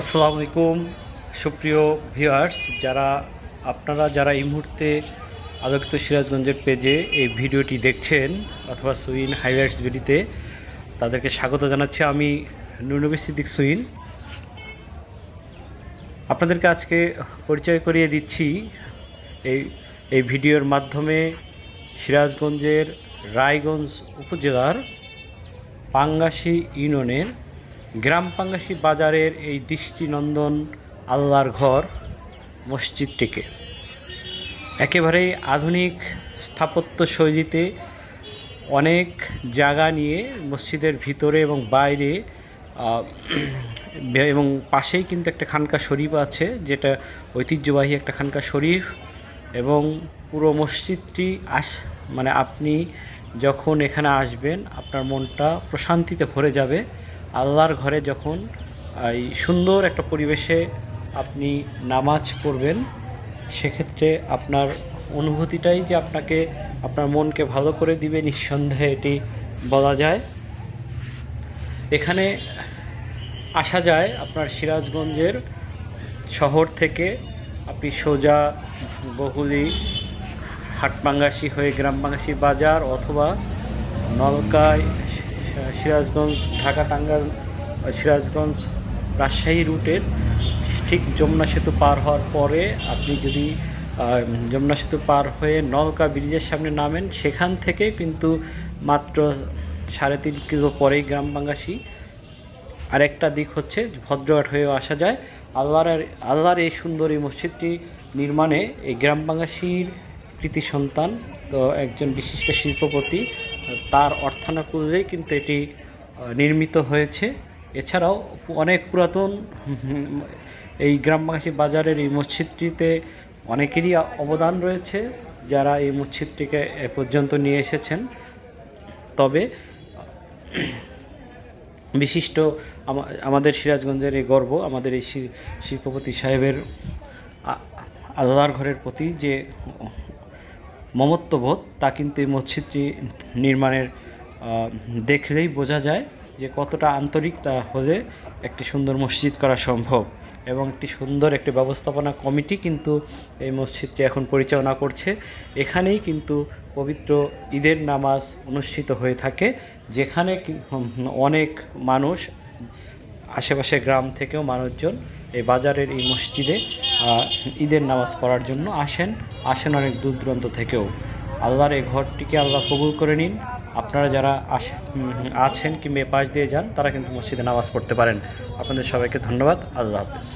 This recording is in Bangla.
আসসালামু আলাইকুম। সুপ্রিয় ভিউয়ার্স, যারা আপনারা যারা এই মুহূর্তে আলোকিত সিরাজগঞ্জের পেজে এই ভিডিওটি দেখছেন অথবা সুইন হাইলাইটস ভিডিওতে, তাদেরকে স্বাগত জানাচ্ছি আমি নুনবী সিদ্দিক সুইন। আপনাদেরকে আজকে পরিচয় করিয়ে দিচ্ছি এই এই ভিডিওর মাধ্যমে সিরাজগঞ্জের রায়গঞ্জ উপজেলার পাঙ্গাসি ইউনিয়নের গ্রাম পাঙ্গাসি বাজারের এই দৃষ্টিনন্দন আল্লাহর ঘর মসজিদটিকে। একেবারেই আধুনিক স্থাপত্য শৈলীতে অনেক জায়গা নিয়ে মসজিদের ভিতরে এবং বাইরে এবং পাশেই কিন্তু একটা খানকা শরীফ আছে, যেটা ঐতিহ্যবাহী একটা খানকা শরীফ এবং পুরো মসজিদটি আস মানে আপনি যখন এখানে আসবেন, আপনার মনটা প্রশান্তিতে ভরে যাবে। আল্লাহর ঘরে যখন, এই সুন্দর একটা পরিবেশে আপনি নামাজ পড়বেন, সেক্ষেত্রে আপনার অনুভূতিটাই যে আপনাকে, আপনার মনকে ভালো করে দিবে নিঃসন্দেহে এটি বলা যায়। এখানে আসা যায় আপনার সিরাজগঞ্জের শহর থেকে, আপনি সোজা বহুলি হাটপাঙ্গাসি হয়ে গ্রামবাঙ্গাসি বাজার অথবা নলকায় সিরাজগঞ্জ, ঢাকা টাঙ্গাইল সিরাজগঞ্জ রাজশাহী রুটের ঠিক যমুনা সেতু পার হওয়ার পরে আপনি যদি যমুনা সেতু পার হয়ে নলকা ব্রিজের সামনে নামেন, সেখান থেকে কিন্তু মাত্র সাড়ে তিন কিলো পরেই গ্রামবাঙ্গাসী আরেকটা দিক হচ্ছে ভদ্রঘাট হয়েও আসা যায়। আল্লাহর আল্লাহর এই সুন্দর এই মসজিদটি নির্মাণে এই গ্রাম বাঙ্গাসীর কৃতি সন্তান, তো একজন বিশিষ্ট শিল্পপতি তার অর্থানুকূলেই কিন্তু এটি নির্মিত হয়েছে। এছাড়াও অনেক পুরাতন এই গ্রামবাসী বাজারের এই মসজিদটিতে অনেকেরই অবদান রয়েছে যারা এই মসজিদটিকে এ পর্যন্ত নিয়ে এসেছেন। তবে, বিশিষ্ট আমাদের সিরাজগঞ্জের এই গর্ব, আমাদের এই শিল্পপতি সাহেবের আল্লাহর ঘরের প্রতি যে মমত্ববোধ তা কিন্তু এই মসজিদটি নির্মাণের দেখলেই বোঝা যায় যে কতটা আন্তরিক তা হলে একটি সুন্দর মসজিদ করা সম্ভব। এবং একটি সুন্দর একটি ব্যবস্থাপনা কমিটি কিন্তু এই মসজিদটি এখন পরিচালনা করছে। এখানেই কিন্তু পবিত্র ঈদের নামাজ অনুষ্ঠিত হয়ে থাকে, যেখানে অনেক মানুষ আশেপাশে গ্রাম থেকেও মানুষজন এই বাজারের এই মসজিদে ঈদের নামাজ পড়ার জন্য আসেন। আসেন অনেক দূর দূরান্ত থেকেও। আল্লাহর এই ঘরটিকে আল্লাহ কবুল করে নিন। আপনারা যারা আছেন কিংবা পাশ দিয়ে যান, তারা কিন্তু মসজিদে নামাজ পড়তে পারেন। আপনাদের সবাইকে ধন্যবাদ। আল্লাহ হাফেজ।